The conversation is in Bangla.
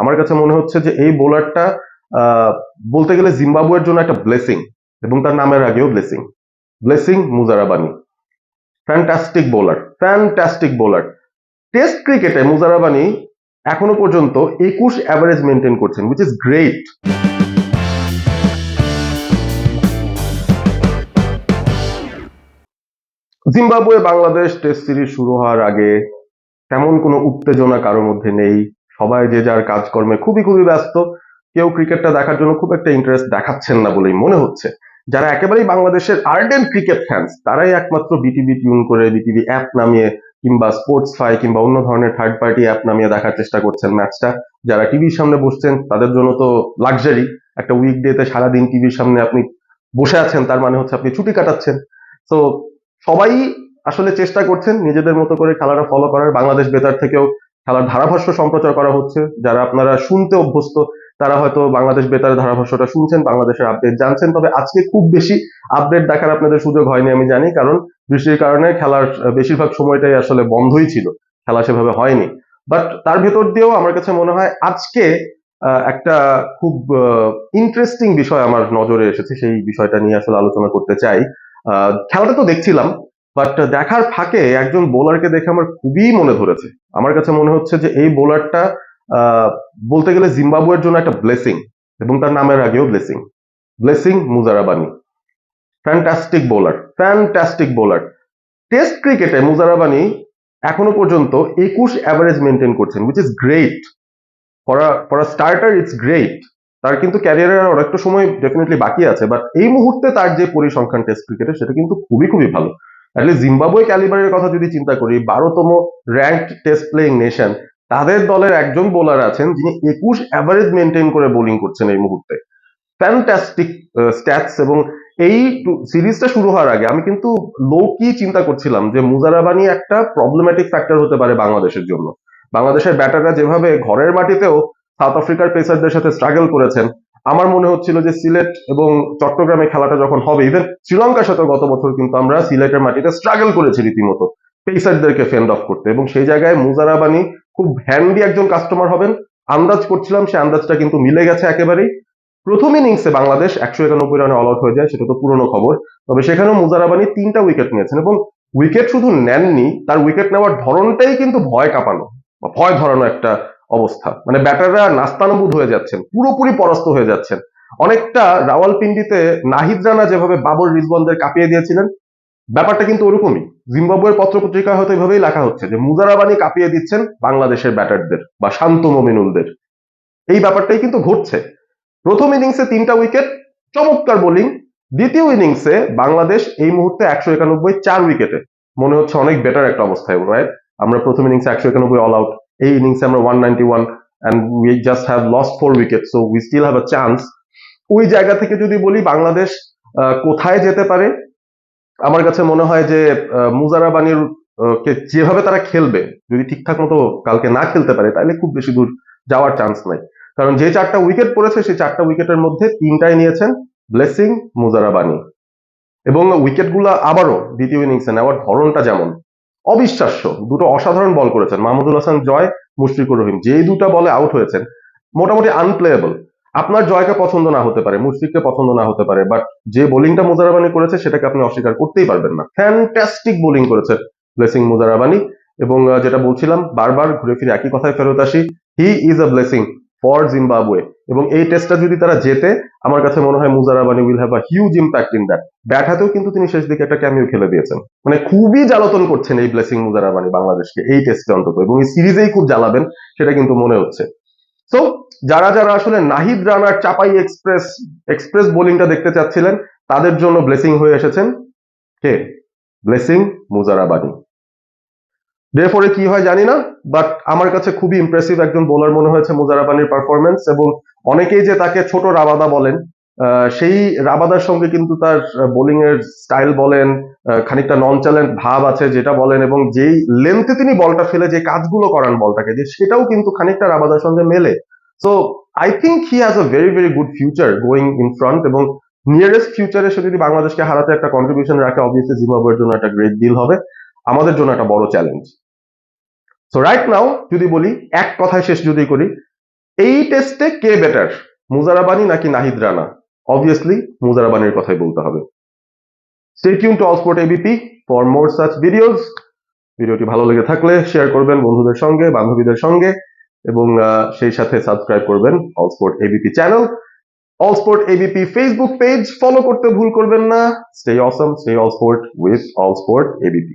আমার কাছে মনে হচ্ছে যে এই বোলারটা বলতে গেলে জিম্বাবুয়ের জন্য একটা ব্লেসিং এবং তার নামের আগেও Blessing Blessing Muzarabani. Fantastic bowler fantastic bowler test ক্রিকেটে মুজারাবানি এখনও পর্যন্ত একুশ অ্যাভারেজ মেনটেন করছেন which is great Zimbabwe Bangladesh test series শুরু হওয়ার আগে তেমন কোনো উত্তেজনা কারোর মধ্যে নেই। সবাই যে যার কাজকর্মে খুবই খুবই ব্যস্ত, কেউ ক্রিকেটটা দেখার জন্য খুব একটা ইন্টারেস্ট দেখাচ্ছেন না বলেই মনে হচ্ছে। যারা একেবারেই বাংলাদেশের আর্ডেন্ট ক্রিকেট ফ্যান্স তারাই একমাত্র বিটিভি টিউন করে বিটিভি অ্যাপ নামিয়ে কিংবা স্পোর্টস ফাই কিংবা অন্য ধরনের থার্ড পার্টি অ্যাপ নামিয়ে দেখার চেষ্টা করছেন ম্যাচটা যারা টিভির সামনে বসছেন, তাদের জন্য তো লাক্সারি একটা উইক উইকডেতে সারাদিন টিভির সামনে আপনি বসে আছেন, তার মানে হচ্ছে আপনি ছুটি কাটাচ্ছেন। তো সবাই আসলে চেষ্টা করছেন নিজেদের মতো করে খেলাটা ফলো করার। বাংলাদেশ বেতার থেকেও খেলার ধারাভাষ্য সম্প্রচার করা হচ্ছে। যারা আপনারা শুনতে অভ্যস্ত, তারা হয়তো বাংলাদেশ বেতার ধারাভাষ্যটা শুনছেন, বাংলাদেশের আপডেট জানছেন। তবে আজকে খুব বেশি আপডেট দেখার আপনাদের সুযোগ হয়নি আমি জানি, কারণ বৃষ্টির কারণে খেলার বেশিরভাগ সময়টাই আসলে বন্ধই ছিল। খেলা সেভাবে হয়নি। বাট তার ভেতর দিয়েও আমার কাছে মনে হয় আজকে একটা খুব ইন্টারেস্টিং বিষয় আমার নজরে এসেছে। সেই বিষয়টা নিয়ে আসলে আলোচনা করতে চাই। খেলাটা তো দেখছিলাম বাট দেখার ফাঁকে একজন বোলারকে দেখে আমার খুবই মনে ধরেছে। আমার কাছে মনে হচ্ছে যে এই বোলারটা বলতে গেলে জিম্বাবুয়ের জন্য একটা ব্লেসিং এবং তার নামের আগেও Blessing Blessing Muzarabani. Fantastic bowler fantastic bowler test ক্রিকেটে মুজারাবানি এখনও পর্যন্ত একুশ অ্যাভারেজ মেনটেন করছেন which is great for starter it's great তার কিন্তু ক্যারিয়ারের অনেকটা সময় ডেফিনেটলি বাকি আছে বাট এই মুহূর্তে তার যে পরিসংখ্যান টেস্ট ক্রিকেটে সেটা কিন্তু খুবই খুবই ভালো। অ্যাটলিস্ট জিম্বাবুয়ে ক্যালিবারের কথা যদি চিন্তা করি, বারোতম র্যাঙ্কড টেস্ট প্লেইং নেশন তাদের দলের একজন বোলার আছেন যিনি একুশ অ্যাভারেজ মেনটেন করে বোলিং করছেন এই মুহূর্তে। ফ্যান্টাস্টিক স্ট্যাটস এবং এই সিরিজটা শুরু হওয়ার আগে আমি কিন্তু লো কি চিন্তা করছিলাম যে মুজারাবানি একটা প্রবলেম্যাটিক ফ্যাক্টর হতে পারে বাংলাদেশের জন্য। বাংলাদেশের ব্যাটাররা যেভাবে ঘরের মাটিতেও সাউথ আফ্রিকার পেসারদের সাথে স্ট্রাগল করেছেন আমার মনে হচ্ছিল যে সিলেট এবং চট্টগ্রামে খেলাটা যখন হবে ইভেন শ্রীলঙ্কার সাথে গত বছর কিন্তু আমরা সিলেটের মাটিতে স্ট্রাগল করেছি রীতিমতো, পেসারদেরকে ফেন্ড অফ করতে। এবং সেই জায়গায় মুজারাবানি খুব হ্যান্ডি একজন কাস্টমার হবেন। আন্দাজ করছিলাম, সে আন্দাজটা কিন্তু মিলে গেছে একেবারেই। প্রথম ইনিংসে বাংলাদেশ একশো একানব্বই রানে অল আউট হয়ে যায়, সেটা তো পুরনো খবর। তবে সেখানেও মুজারাবানি তিনটা উইকেট নিয়েছেন এবং উইকেট শুধু নেননি, তার উইকেট নেওয়ার ধরনটাই কিন্তু ভয় কাঁপানো ভয় ধরানো একটা অবস্থা। মানে ব্যাটাররা নাস্তানুবোধ হয়ে যাচ্ছেন, পুরোপুরি পরাস্ত হয়ে যাচ্ছেন। অনেকটা রাওয়ালপিন্ডিতে নাহিদ রানা যেভাবে বাবর রিজওয়ানদের কাঁপিয়ে দিয়েছিলেন, ব্যাপারটা কিন্তু ওরকমই। জিম্বাবুয়ের পত্রপত্রিকায় হয়তো এভাবেই লেখা হচ্ছে যে, মুজারাবানি কাঁপিয়ে দিচ্ছেন বাংলাদেশের ব্যাটারদের বা শান্ত মমিনুলদের। এই ব্যাপারটাই কিন্তু ঘটছে। প্রথম ইনিংসে তিনটা উইকেট, চমৎকার বোলিং। দ্বিতীয় ইনিংসে বাংলাদেশ এই মুহূর্তে একশো একানব্বই চার উইকেটে। মনে হচ্ছে অনেক বেটার একটা অবস্থায় রাইট আমরা প্রথম ইনিংসে একশো একানব্বই অল আউট এই ইনিংসে আমরা one ninety one and we just have lost four wicket so we still have a chance ওই জায়গা থেকে যদি বলি বাংলাদেশ কোথায় যেতে পারে? আমার কাছে মনে হয় যে মুজারাবানির কে যেভাবে তারা খেলবে, যদি ঠিকঠাক মতো কালকে না খেলতে পারে, তাহলে খুব বেশি দূর যাওয়ার চান্স নাই। কারণ যে চারটা উইকেট পড়েছে, সেই চারটা উইকেটের মধ্যে তিনটাই নিয়েছেন ব্লেসিং, মুজারাবানি। এবং উইকেটগুলো আবারও দ্বিতীয় ইনিংসে নেওয়ার ধরনটা যেমন অবিশ্বাস্য। দুটো অসাধারণ বল করেছেন। মাহমুদুল হাসান, জয়, মুশফিকুর রহিম। যেই দুটো বলে আউট হয়েছেন, মোটামুটি আনপ্লেয়েবল আপনার জয়কে পছন্দ না হতে পারে, মুশফিককে পছন্দ না হতে পারে বাট যে বোলিংটা মুজারাবানি করেছে, সেটাকে আপনি অস্বীকার করতেই পারবেন না। ফ্যান্টাস্টিক বোলিং করেছে ব্লেসিং মুজারাবানি। এবং যেটা বলছিলাম, বারবার ঘুরে ফিরে একই কথায় ফেরত আসি he is a blessing for Zimbabwe. এবং এই টেস্টটা যদি তারা জেতে, আমার কাছে মনে হয় Muzarabani will have a huge impact in that bat হাতেও কিন্তু তিনি শেষ দিকে একটা ক্যামিও খেলে দিয়েছেন। মানে খুবই জ্বালাতন করছেন এই ব্লেসিং মুজারাবানি বাংলাদেশকে এই টেস্টে অন্তত। এবং এই সিরিজেই খুব জ্বালাবেন, সেটা কিন্তু মনে হচ্ছে। তো যারা যারা আসলে নাহিদ রানার চাপাই এক্সপ্রেস এক্সপ্রেস বোলিংটা দেখতে চাচ্ছিলেন, তাদের জন্য ব্লেসিং হয়ে এসেছেন কে? ব্লেসিং মুজারাবানি ফোরে কি হয় জানি না বাট আমার কাছে খুবই ইমপ্রেসিভ একজন বোলার মনে হয়েছে মুজারাবানির পারফরমেন্স এবং অনেকেই যে তাকে ছোট রাবাদা বলেন সেই রাবাদার সঙ্গে কিন্তু তার বোলিং এর স্টাইল বলেন খানিকটা নন চ্যালেন্ট ভাব আছে যেটা বলেন এবং যেই লেন্থে তিনি বলটা ফেলে, যে কাজগুলো করান বলটাকে, যে সেটাও কিন্তু খানিকটা রাবাদার সঙ্গে মেলে। So I think he has a very very good future going in front এবং নিয়ারেস্ট ফিউচারে সে যদি বাংলাদেশকে হারাতে একটা কন্ট্রিবিউশন রাখে অবভিয়াসলি জিম্বাবুয়ের জন্য একটা গ্রেট ডিল হবে। আমাদের জন্য একটা বড় চ্যালেঞ্জ সো রাইট নাও যদি বলি, এক কথায় শেষ যদি করি, এই টেস্টে কে বেটার মুজারাবানি নাকি নাহিদ রানা? অবভিয়াসলি মুজারাবানির কথাই বলতে হবে। Stay tune to Allsport ABP for more such videos ভিডিওটি ভালো লেগে থাকলে শেয়ার করবেন বন্ধুদের সঙ্গে, বান্ধবীদের সঙ্গে, এবং সেই সাথে সাবস্ক্রাইব করবেন Allsport ABP channel Allsport ABP Facebook page follow করতে ভুল করবেন না। Stay awesome stay Allsport with Allsport ABP